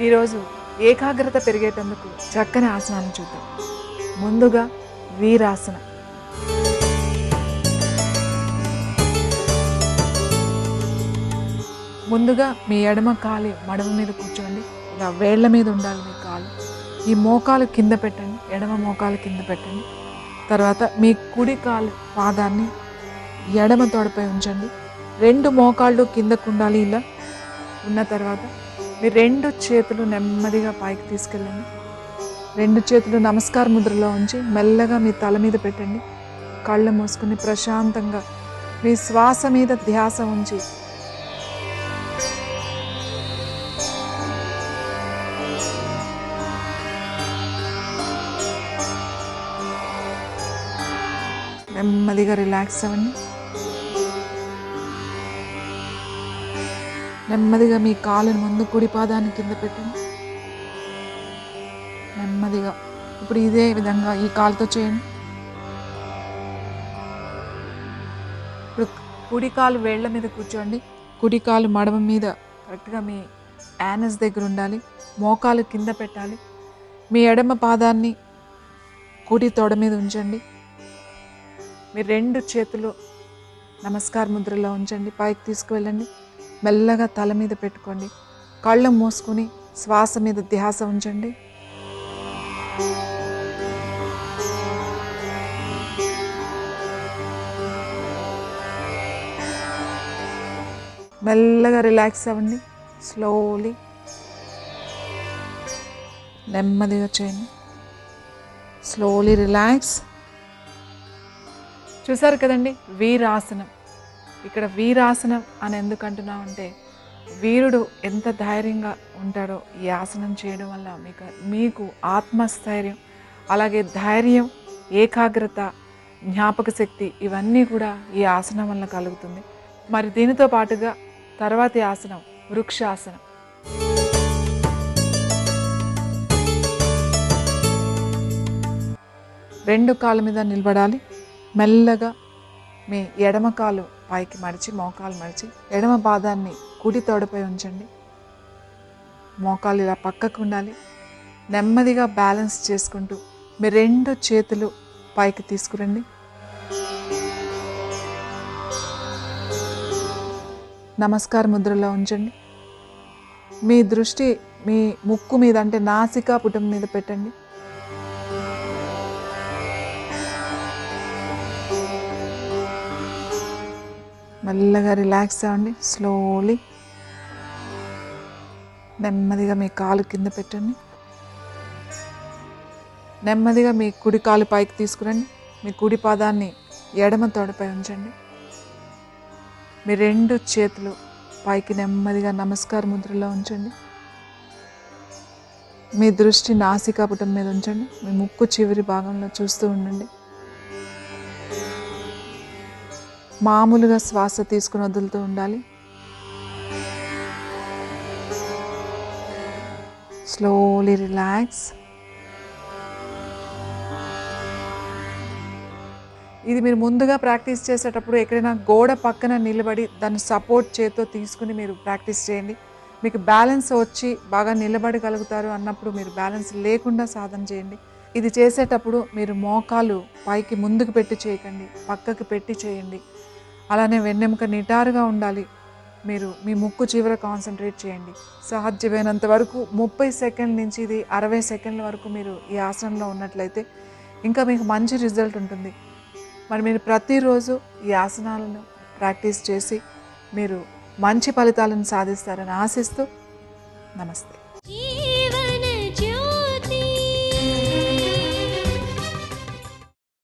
ఈరోజు ఏకాగ్రత పెరిగేటందుకు చక్కని ఆసనాలను చూద్దాం. ముందుగా వీరాసన. ముందుగా మీ ఎడమ కాలు మడమ మీద కూర్చోండి. ఇలా వేళ్ళ మీద ఉండాలి మీ కాలు. ఈ మోకాలు కింద పెట్టండి. ఎడమ మోకాలు కింద పెట్టండి. తర్వాత మీ కుడి కాలు పాదాన్ని ఎడమ తోడపై ఉంచండి. రెండు మోకాళ్ళు కిందకు ఉండాలి ఇలా. ఉన్న తర్వాత మీ రెండు చేతులు నెమ్మదిగా పైకి తీసుకెళ్ళండి. రెండు చేతులు నమస్కార ముద్రలో ఉంచి మెల్లగా మీ తల మీద పెట్టండి. కళ్ళు మూసుకుని ప్రశాంతంగా మీ శ్వాస మీద ధ్యాస ఉంచి నెమ్మదిగా రిలాక్స్ అవ్వండి. నెమ్మదిగా మీ కాలుని ముందు కుడి పాదాన్ని కింద పెట్టండి. నెమ్మదిగా. ఇప్పుడు ఇదే విధంగా ఈ కాలుతో చేయండి. ఇప్పుడు కుడి కాలు వేళ్ళ మీద కూర్చోండి. కుడి కాలు మడమ మీద కరెక్ట్గా మీ యానస్ దగ్గర ఉండాలి. మోకాలు కింద పెట్టాలి. మీ ఎడమ పాదాన్ని కుడి తొడ మీద ఉంచండి. మీ రెండు చేతులు నమస్కార ముద్రలో ఉంచండి. పైకి తీసుకువెళ్ళండి. మెల్లగా తల మీద పెట్టుకోండి. కళ్ళు మూసుకుని శ్వాస మీద ధ్యాస ఉంచండి. మెల్లగా రిలాక్స్ అవ్వండి. స్లోలీ. నెమ్మదిగా చేయండి. Slowly relax. చూసారు కదండి? వీరాసనం. ఇక్కడ వీరాసనం అని ఎందుకు అంటున్నాం అంటే వీరుడు ఎంత ధైర్యంగా ఉంటాడో ఈ ఆసనం చేయడం వల్ల మీకు మీకు ఆత్మస్థైర్యం అలాగే ధైర్యం ఏకాగ్రత జ్ఞాపక శక్తి ఇవన్నీ కూడా ఈ ఆసనం వల్ల కలుగుతుంది. మరి దీనితో పాటుగా తర్వాతి ఆసనం వృక్షాసనం. రెండు కాళ్ళ మీద నిలబడాలి. మెల్లగా మీ ఎడమ కాలు పైకి మడిచి మోకాలు మడిచి ఎడమ పాదాన్ని కుడి తోడపై ఉంచండి. మోకాలు ఇలా పక్కకు ఉండాలి. నెమ్మదిగా బ్యాలెన్స్ చేసుకుంటూ మీ రెండు చేతులు పైకి తీసుకురండి. నమస్కార ముద్రలో ఉంచండి. మీ దృష్టి మీ ముక్కు మీద అంటే నాసికా పుటం మీద పెట్టండి. మెల్లగా రిలాక్స్ అవ్వండి. స్లోలీ నెమ్మదిగా మీ కాలు కింద పెట్టండి. నెమ్మదిగా మీ కుడి కాలు పైకి తీసుకురండి. మీ కుడి పాదాన్ని ఎడమ తోడపై ఉంచండి. మీ రెండు చేతులు పైకి నెమ్మదిగా నమస్కార ముద్రలో ఉంచండి. మీ దృష్టి నాసికాపుటం మీద ఉంచండి. మీ ముక్కు చివరి భాగంలో చూస్తూ ఉండండి. మామూలుగా శ్వాస తీసుకుని వదులుతూ ఉండాలి. స్లోలీ రిలాక్స్ ఇది మీరు ముందుగా ప్రాక్టీస్ చేసేటప్పుడు ఎక్కడైనా గోడ పక్కన నిలబడి దాన్ని సపోర్ట్ చేత్తో తీసుకుని మీరు ప్రాక్టీస్ చేయండి. మీకు బ్యాలెన్స్ వచ్చి బాగా నిలబడగలుగుతారు అన్నప్పుడు మీరు బ్యాలెన్స్ లేకుండా సాధన చేయండి. ఇది చేసేటప్పుడు మీరు మోకాలు పైకి ముందుకు పెట్టి చేయకండి. పక్కకు పెట్టి చేయండి. అలానే వెన్నెముక నిటారుగా ఉండాలి. మీరు మీ ముక్కు చివర కాన్సన్ట్రేట్ చేయండి. సాధ్యమైనంత వరకు ముప్పై సెకండ్ నుంచి ఇది అరవై సెకండ్ల వరకు మీరు ఈ ఆసనంలో ఉన్నట్లయితే ఇంకా మీకు మంచి రిజల్ట్ ఉంటుంది. మరి మీరు ప్రతిరోజు ఈ ఆసనాలను ప్రాక్టీస్ చేసి మీరు మంచి ఫలితాలను సాధిస్తారని ఆశిస్తూ నమస్తే.